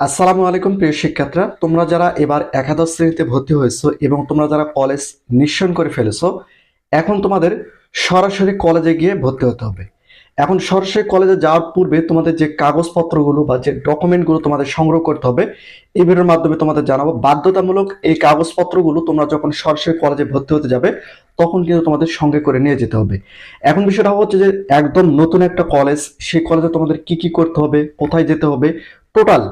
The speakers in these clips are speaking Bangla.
আসসালামু আলাইকুম, প্রিয় শিক্ষার্থীরা। তোমরা যারা এবার একাদশ শ্রেণীতে ভর্তি হয়েছো এবং তোমরা যারা কলেজ নিশ্চয়ন করে ফেলেছো, এখন তোমাদের সরাসরি কলেজে গিয়ে ভর্তি হতে হবে। এখন সরাসরি কলেজে যাওয়ার পূর্বে তোমাদের যে কাগজপত্রগুলো বা যে ডকুমেন্টগুলো তোমাদের সংগ্রহ করতে হবে, এই ভিডিওর মাধ্যমে তোমাদের জানাব। বাধ্যতামূলক এই কাগজপত্রগুলো তোমরা যখন সরাসরি কলেজে ভর্তি হতে যাবে, তখন কিন্তু তোমাদের সঙ্গে করে নিয়ে যেতে হবে। এখন বিষয়টা হচ্ছে যে, একদম নতুন একটা কলেজ, সেই কলেজে তোমাদের কি কি করতে হবে, কোথায় যেতে হবে টোটাল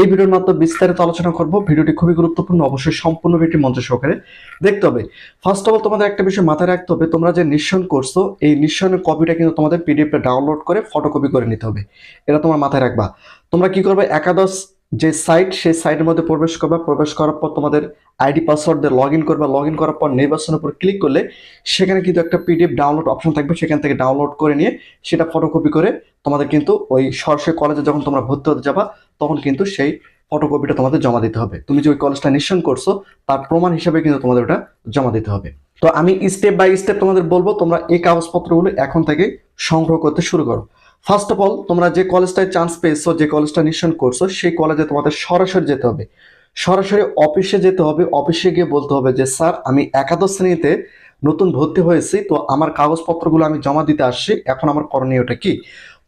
এই ভিডিওর মাধ্যমে বিস্তারিত আলোচনা করব। ভিডিওটি খুবই গুরুত্বপূর্ণ, অবশ্যই সম্পূর্ণ ভিডিওটি মঞ্চ সহকারে দেখতে হবে। ফার্স্ট অফ অল তোমাদের একটা বিষয় মাথায় রাখতে হবে, তোমরা যে নিঃসন করছ, এই নিঃসনের কপিটা কিন্তু তোমাদের পিডিএফটা ডাউনলোড করে ফটোকপি করে নিতে হবে। এটা তোমার মাথায় রাখবা। তোমরা কি করবে, একাদশ যে সাইট সেই সাইটের মধ্যে প্রবেশ করবে, প্রবেশ করার পর তোমাদের আইডি পাসওয়ার্ড দিয়ে লগ ইন করবে লগ ইন করার পর নির্বাচনের উপর ক্লিক করলে সেখানে কিন্তু একটা পিডিএফ ডাউনলোড অপশন থাকবে, সেখান থেকে ডাউনলোড করে নিয়ে সেটা ফটোকপি করে তোমাদের কিন্তু ওই সরাসরি কলেজে যখন তোমরা ভর্তি হতে যাবা, তখন কিন্তু সেই ফটোকপিটা তোমাদের জমা দিতে হবে। তুমি যে ওই কলেজটা নিঃসরণ করছ, তার প্রমাণ হিসাবে কিন্তু তোমাদের ওটা জমা দিতে হবে। তো আমি স্টেপ বাই স্টেপ তোমাদের বলব, তোমরা এই কাগজপত্রগুলো এখন থেকে সংগ্রহ করতে শুরু করো। ফার্স্ট অফ অল তোমরা যে কলেজটায় চান্স পেয়েছ যে কলেজটা অ্যাডমিশন করছ সেই কলেজে তোমাদের সরাসরি যেতে হবে। সরাসরি অফিসে যেতে হবে অফিসে গিয়ে বলতে হবে যে স্যার আমি একাদশ শ্রেণীতে নতুন ভর্তি হয়েছি তো আমার কাগজপত্রগুলো আমি জমা দিতে আসছি এখন আমার করণীয়টা কি?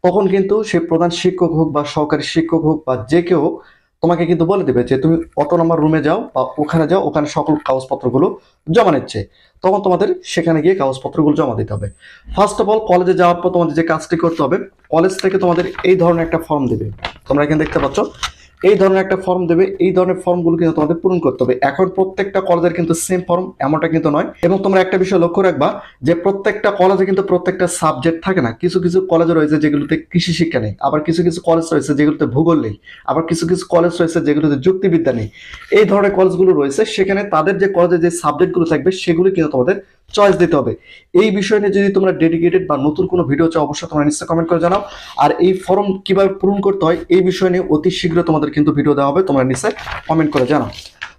তখন কিন্তু সে প্রধান শিক্ষক হোক বা সহকারী শিক্ষক হোক বা যে কেউ হোক, তোমাকে কিন্তু বলে দেবে যে তুমি অটো নম্বর রুমে যাও বা ওখানে যাও, ওখানে সকল কাগজপত্রগুলো জমা নিচ্ছে। তখন তোমাদের সেখানে গিয়ে কাগজপত্রগুলো জমা দিতে হবে। ফার্স্ট অফ অল কলেজে যাওয়ার পর তোমাদের যে কাজটি করতে হবে কলেজ থেকে তোমাদের এই ধরনের একটা ফর্ম দেবে। তোমরা এখানে দেখতে পাচ্ছ এই ধরনের একটা ফর্ম দেবে, এই ধরনের ফর্মগুলো কিন্তু তোমাদের পূরণ করতে হবে। এখন প্রত্যেকটা কলেজের কিন্তু সেম ফর্ম এমনটা কিন্তু নয়। এবং তোমরা একটা বিষয় লক্ষ্য রাখবা যে প্রত্যেকটা কলেজে কিন্তু প্রত্যেকটা সাবজেক্ট থাকে না। কিছু কিছু কলেজ রয়েছে যেগুলোতে কৃষি শিক্ষা নেই, আবার কিছু কিছু কলেজ রয়েছে যেগুলোতে ভূগোল নেই, আবার কিছু কিছু কলেজ রয়েছে যেগুলোতে যুক্তিবিদ্যা নেই। এই ধরনের কলেজগুলো রয়েছে, সেখানে তাদের যে কলেজে যে সাবজেক্টগুলো থাকবে, সেগুলো কিন্তু তোমাদের চয়েস দিতে হবে। এই বিষয় নিয়ে যদি তোমরা ডেডিকেটেড বা নতুন কোনো ভিডিও চাও, অবশ্যই তোমরা নিশ্চয়ই কমেন্ট করে জানাও। আর এই ফর্ম কীভাবে পূরণ করতে হয়, এই বিষয় নিয়ে অতি শীঘ্র তোমাদের কিন্তু ভিডিও দেওয়া হবে, তোমরা নিশ্চয়ই কমেন্ট করে জানাও।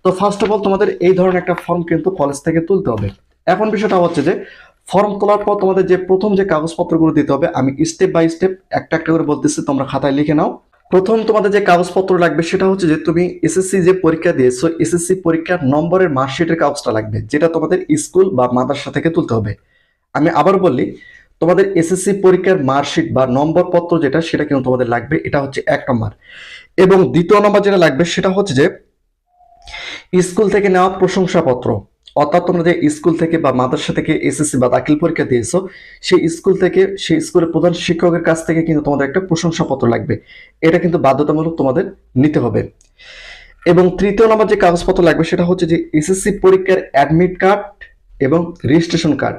তো ফার্স্ট অফ অল তোমাদের এই ধরনের একটা ফর্ম কিন্তু কলেজ থেকে তুলতে হবে। এখন বিষয়টা হচ্ছে যে ফর্ম তোলার পর তোমাদের যে প্রথম যে কাগজপত্রগুলো দিতে হবে, আমি স্টেপ বাই স্টেপ একটা একটা করে বলতেছি, তোমরা খাতায় লিখে নাও। প্রথম তোমাদের যে কাগজপত্র লাগবে সেটা হচ্ছে যে তুমি এসএসসি যে পরীক্ষা দিয়েছ এসএসসি পরীক্ষার নম্বরের মার্কশিটের কাগজটা লাগবে, যেটা তোমাদের স্কুল বা মাদ্রাসা থেকে তুলতে হবে। আমি আবার বললি, তোমাদের এসএসসি পরীক্ষার মার্কশিট বা নম্বর পত্র যেটা, সেটা কিন্তু তোমাদের লাগবে, এটা হচ্ছে এক নম্বর। এবং দ্বিতীয় নম্বর যেটা লাগবে, সেটা হচ্ছে যে স্কুল থেকে নেওয়া প্রশংসাপত্র। অর্থাৎ তোমরা যে স্কুল থেকে বা মাদ্রাসা থেকে এসএসসি বা দাখিল পরীক্ষা দিয়েছ, সেই স্কুল থেকে, সেই স্কুলের প্রধান শিক্ষকের কাছ থেকে কিন্তু তোমাদের একটা প্রশংসাপত্র লাগবে। এটা কিন্তু বাধ্যতামূলক তোমাদের নিতে হবে। এবং তৃতীয় নম্বর যে কাগজপত্র লাগবে, সেটা হচ্ছে যে এসএসসি পরীক্ষার অ্যাডমিট কার্ড এবং রেজিস্ট্রেশন কার্ড।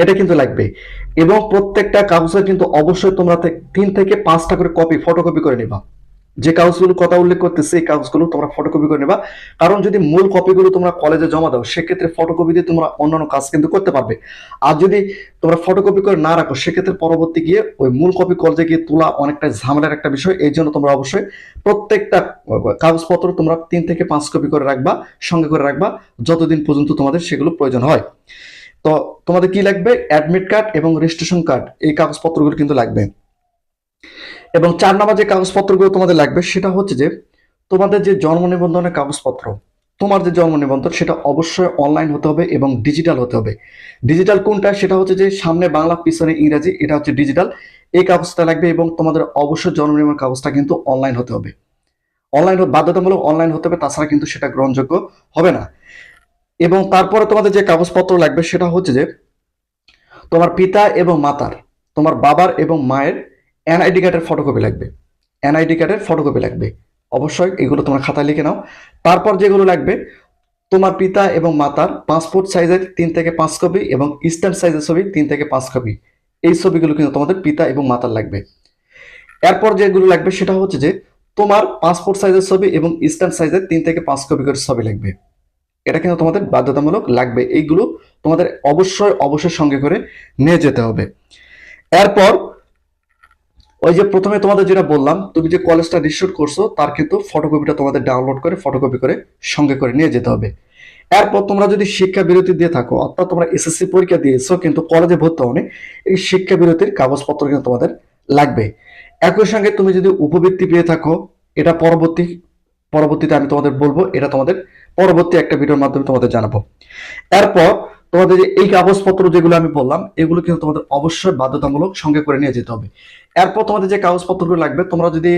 এটা কিন্তু লাগবে। এবং প্রত্যেকটা কাগজের কিন্তু অবশ্যই তোমরা তিন থেকে পাঁচটা করে কপি, ফটোকপি করে নেবা। যে কাগজগুলো কথা উল্লেখ করতেছে, এই কাগজগুলো তোমরা ফটোকপি করে নেবা। কারণ যদি মূল কপিগুলো তোমরা কলেজে জমা দাও, সেক্ষেত্রে ফটোকপি দিয়ে তোমরা অন্যান্য কাজ কিন্তু করতে পারবে। আর যদি তোমরা ফটোকপি করে না রাখো, সেক্ষেত্রে পরবর্তী গিয়ে ওই মূল কপি কলেজে গিয়ে তোলা অনেকটা ঝামেলার একটা বিষয়। এই জন্য তোমরা অবশ্যই প্রত্যেকটা কাগজপত্র তোমরা তিন থেকে পাঁচ কপি করে রাখবা, সঙ্গে করে রাখবা, যতদিন পর্যন্ত তোমাদের সেগুলো প্রয়োজন হয়। তো তোমাদের কি লাগবে? অ্যাডমিট কার্ড এবং রেজিস্ট্রেশন কার্ড এই কাগজপত্রগুলো কিন্তু লাগবে। এবং চার নম্বর যে কাগজপত্রগুলো তোমাদের লাগবে, সেটা হচ্ছে যে তোমাদের যে জন্ম নিবন্ধনের কাগজপত্র, তোমার যে জন্ম নিবন্ধন, সেটা অবশ্যই অনলাইন হতে হবে এবং ডিজিটাল হতে হবে। ডিজিটাল কোনটা? সেটা হচ্ছে যে সামনে বাংলা, পিছনে ইংরাজি, এটা হচ্ছে ডিজিটাল এই কাগজটা লাগবে এবং তোমাদের অবশ্যই জন্ম নিবন্ধন কাগজটা কিন্তু অনলাইন হতে হবে। অনলাইন বাধ্যতামূলক অনলাইন হতে হবে, তাছাড়া কিন্তু সেটা গ্রহণযোগ্য হবে না। এবং তারপরে তোমাদের যে কাগজপত্র লাগবে, সেটা হচ্ছে যে তোমার পিতা এবং মাতার, তোমার বাবার এবং মায়ের এনআইডি কার্ডের ফটোকপি লাগবে। এনআইডি কার্ডের ফটোকপি লাগবে। অবশ্যই এগুলো তোমার খাতা লিখে নাও। তারপর যেগুলো লাগবে, তোমার পিতা এবং মাতার পাসপোর্ট সাইজের তিন থেকে পাঁচ কপি এবং স্ট্যাম্প সাইজের ছবি তিন থেকে পাঁচ কপি এই ছবিগুলো কিন্তু তোমাদের পিতা এবং মাতার লাগবে। এরপর যেগুলো লাগবে, সেটা হচ্ছে যে, তোমার পাসপোর্ট সাইজের ছবি এবং স্ট্যাম্প সাইজের তিন থেকে পাঁচ কপি করে ছবি লাগবে। এটা কিন্তু তোমাদের বাধ্যতামূলক লাগবে। এইগুলো তোমাদের অবশ্যই অবশ্যই সঙ্গে করে নিয়ে যেতে হবে। এরপর ওই যে প্রথমে তোমাদের যেটা বললাম, তুমি যে কলেজটা রিসিভ করছ, তার কিন্তু ফটোকপিটা তোমাদের ডাউনলোড করে ফটোকপি করে সঙ্গে করে নিয়ে যেতে হবে। এরপর তোমরা যদি শিক্ষা বিরতি দিয়ে থাকো, অর্থাৎ তোমরা এসএসসি পরীক্ষা দিয়েছ, কিন্তু কলেজে ভর্তি হওনি, এই শিক্ষা বিরতির কাগজপত্র কিন্তু তোমাদের লাগবে। একই সঙ্গে তুমি যদি উপবৃত্তি পেয়ে থাকো, এটা পরবর্তী, পরবর্তীতে আমি তোমাদের বলব, এটা তোমাদের পরবর্তী একটা ভিডিওর মাধ্যমে তোমাদের জানাব। এরপর তোমাদের এই কাগজপত্র যেগুলো আমি বললাম, এগুলো কিন্তু তোমাদের অবশ্যই বাধ্যতামূলক সঙ্গে করে নিয়ে যেতে হবে। এরপর তোমাদের যে কাগজপত্রগুলো লাগবে, তোমরা যদি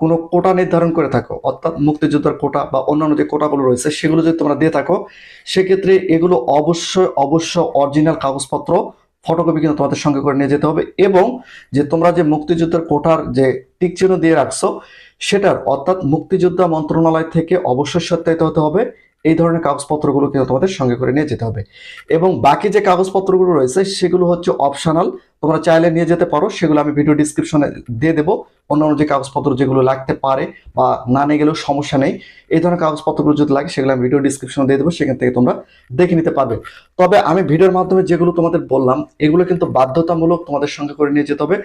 কোনো কোটা নির্ধারণ করে থাকো, অর্থাৎ মুক্তিযোদ্ধার কোটা বা অন্যান্য যে কোটাগুলো রয়েছে, সেগুলো যদি তোমরা দিয়ে থাকো, সেক্ষেত্রে এগুলো অবশ্যই অবশ্য অরিজিনাল কাগজপত্র ফটোকপি কিন্তু তোমাদের সঙ্গে করে নিয়ে যেতে হবে এবং যে তোমরা যে মুক্তিযোদ্ধার কোটার যে টিক চিহ্ন দিয়ে রাখছো, সেটার অর্থাৎ মুক্তিযোদ্ধা মন্ত্রণালয় থেকে অবশ্যই সত্যায়িত হতে হবে এই ধরনের কাগজপত্রগুলো কিন্তু তোমাদের সঙ্গে করে নিয়ে যেতে হবে। এবং বাকি যে কাগজপত্রগুলো রয়েছে, সেগুলো হচ্ছে অপশনাল তোমরা চাইলে নিয়ে যেতে পারো, সেগুলো আমি ভিডিও ডিসক্রিপশনে দিয়ে দেবো। অন্যান্য যে কাগজপত্র যেগুলো লাগতে পারে বা না নিয়ে গেলেও সমস্যা নেই। এই ধরনের কাগজপত্রগুলো যদি লাগে, সেগুলো আমি ভিডিও ডিসক্রিপশনে দিয়ে দেবো, সেখান থেকে তোমরা দেখে নিতে পারবে। তবে আমি ভিডিওর মাধ্যমে যেগুলো তোমাদের বললাম, এগুলো কিন্তু বাধ্যতামূলক তোমাদের সঙ্গে করে নিয়ে যেতে হবে।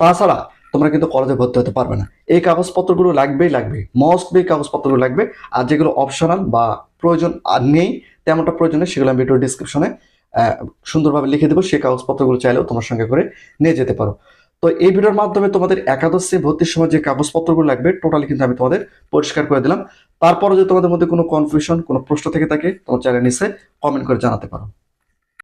তাছাড়া তোমরা কিন্তু কলেজে ভর্তি হতে পারবে না। এই কাগজপত্রগুলো লাগবেই লাগবে। মোস্ট বি কাগজপত্রগুলো লাগবে। আর যেগুলো অপশনাল বা প্রয়োজন আর নেই, তেমনটা প্রয়োজন নেই, সেগুলো আমি ভিডিও ডিসক্রিপশনে সুন্দরভাবে লিখে দেবো। সেই কাগজপত্রগুলো চাইলেও তোমার সঙ্গে করে নিয়ে যেতে পারো। তো এই ভিডিওর মাধ্যমে তোমাদের একাদশ শ্রেণি ভর্তির সময় যে কাগজপত্রগুলো লাগবে টোটালি কিন্তু আমি তোমাদের পরিষ্কার করে দিলাম। তারপরে যদি তোমাদের মধ্যে কোনো কনফিউশন কোনো প্রশ্ন থেকে থাকে, তোমার চ্যানেল নিচে কমেন্ট করে জানাতে পারো।